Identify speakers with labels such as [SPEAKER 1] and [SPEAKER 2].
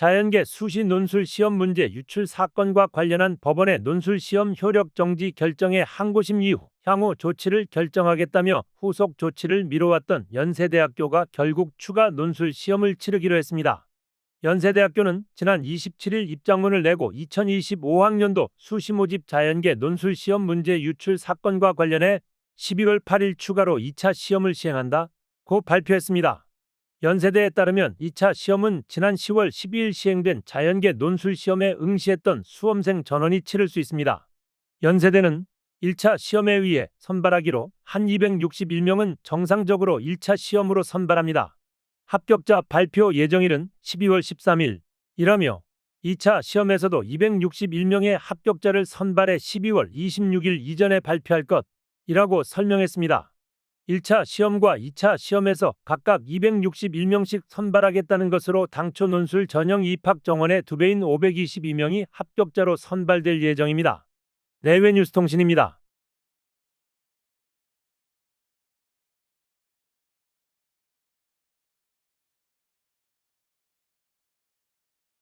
[SPEAKER 1] 자연계 수시 논술 시험 문제 유출 사건과 관련한 법원의 논술 시험 효력 정지 결정의 항고심 이후 향후 조치를 결정하겠다며 후속 조치를 미뤄왔던 연세대학교가 결국 추가 논술 시험을 치르기로 했습니다. 연세대학교는 지난 27일 입장문을 내고 2025학년도 수시 모집 자연계 논술 시험 문제 유출 사건과 관련해 12월 8일 추가로 2차 시험을 시행한다 고 발표했습니다. 연세대에 따르면 2차 시험은 지난 10월 12일 시행된 자연계 논술 시험에 응시했던 수험생 전원이 치를 수 있습니다. 연세대는 1차 시험에 의해 선발하기로 한 261명은 정상적으로 1차 시험으로 선발합니다. 합격자 발표 예정일은 12월 13일 이라며 2차 시험에서도 261명의 합격자를 선발해 12월 26일 이전에 발표할 것이라고 설명했습니다. 1차 시험과 2차 시험에서 각각 261명씩 선발하겠다는 것으로 당초 논술 전형 입학 정원의 2배인 522명이 합격자로 선발될 예정입니다. 내외 뉴스통신입니다.